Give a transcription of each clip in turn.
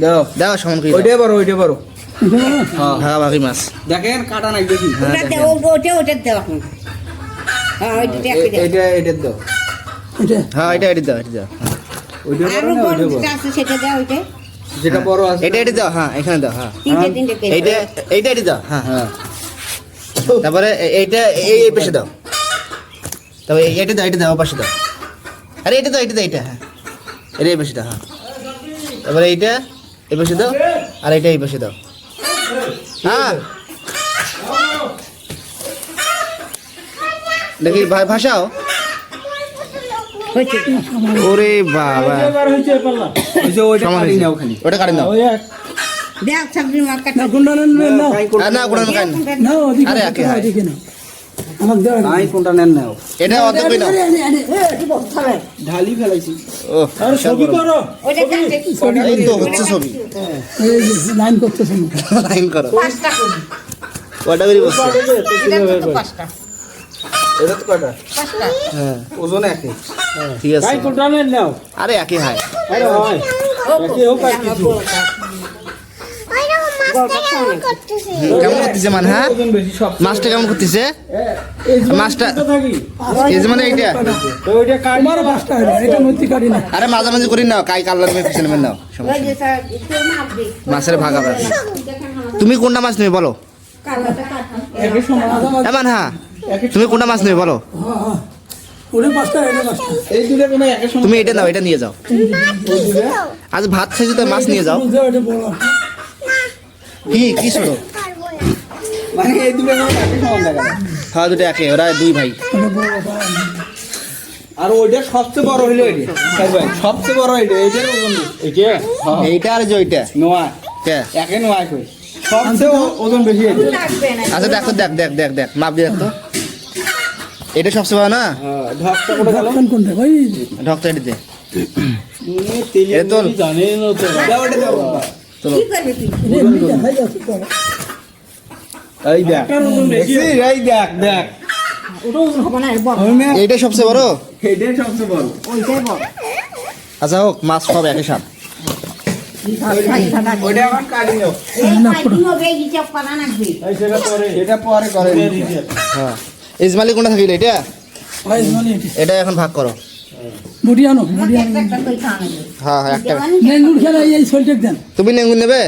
দাও দাও সমান করে দাও। বড় ওইটাই বড় হ্যাঁ হ্যাঁ মাছ। দেখেন কাটা নাই দেখি। ওটা দেও ওটা ওটা দেও। হ্যাঁ ওইটা এটা এটা দাও। হ্যাঁ এটা এটা দাও এটা দাও। হ্যাঁ। ওইটা বড় আরও না বড় ওইটা বড় যেটা আছে সেটা দাও ওইটা। যেটা বড় আছে। এটা এটা দাও হ্যাঁ এখানে দাও হ্যাঁ। এইটা এইটা এটা দাও হ্যাঁ হ্যাঁ। তারপরে এইটা এই এই পাশে দাও। তারপরে এই- এটা দাও এটা দাও পাশে দাও। আরে এটা দাও এটা দাও এটা হ্যাঁ। এটা এই পাশে দাও হ্যাঁ। তারপরে এইটা এই পাশে দাও আর এটা এই পাশে দাও। হ্যাঁ। দেখি ভাই ভাষাও ওরে বাবা। ওটা কাটেন দাও না। আরে হয় নাই কোনটা নেন নাও এটা অর্ধেক কই নাও ঢালি ফেলাইছি। ও ছবি করো এই তো হচ্ছে ছবি। লাইন করতেছে লাইন করো। পাঁচটা। করি বসছে? পাঁচটা এটা তো কাটা পাঁচটা। হ্যাঁ। ওজন একই ঠিক আছে আরে একই হয়। কেমন করতেছে? মানে হ্যাঁ? মাছটা কেমন করতেছে? মাছটা এই যে মানে এইটা। আরে মাঝামাঝি করি নাও কাই পিছনে মেয়ে নাও। মাছের ভাগ তুমি কোনটা মাছ নেবে বলো? এমন হ্যাঁ। তুমি কোনটা মাছ নেবে বলো? হ্যাঁ, হ্যাঁ। তুমি এটা নাও এটা নিয়ে যাও। আজ ভাত খাইছো তো মাছ নিয়ে যাও। কি কি ছোট মানে এই দুটো একই সমান দেখা হ্যাঁ দুটো একে ওরা দুই ভাই। বড় আর ওইটা সবচেয়ে বড় হইল সবচেয়ে বড় এইটার ওজন। হ্যাঁ। এইটা আর যে ওইটা? নোয়া কে? একে নোয়া কই। সবচেয়ে ওজন বেশি আচ্ছা দেখো দেখ দেখ দেখ দেখ মাপ দিয়ে দেখ তো। এটা সবচেয়ে ভালো না? হ্যাঁ ঢকটা করে গেল? কোনটা? ওই ঢকটা এটা দে তেলে। এটা দাও ওটা দাও। বাবা। চলো। এই দেখ। এই দেখ দেখ? এইটাই সবচেয়ে বড়? এটাই সবচেয়ে বড়। ওইটাই বড়। আচ্ছা হোক মাছ সব একই হ্যাঁ। কোনটা থাকিল। এটা এখন ভাগ করো। কই খাওয়া লাগবে হ্যাঁ হ্যাঁ একটা। নেঙ্গুর খেলা এই সোলটেক দেন। তুমি নেঙ্গুর নেবে?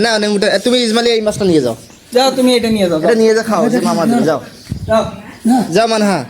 না। নেঙ্গুরটা তুমি ইসমাইলি এই মাছটা নিয়ে যাও। যাও তুমি এটা নিয়ে যাও এটা নিয়ে যা খাও যে মামা যাও। যাও। না। যাও মান হ্যাঁ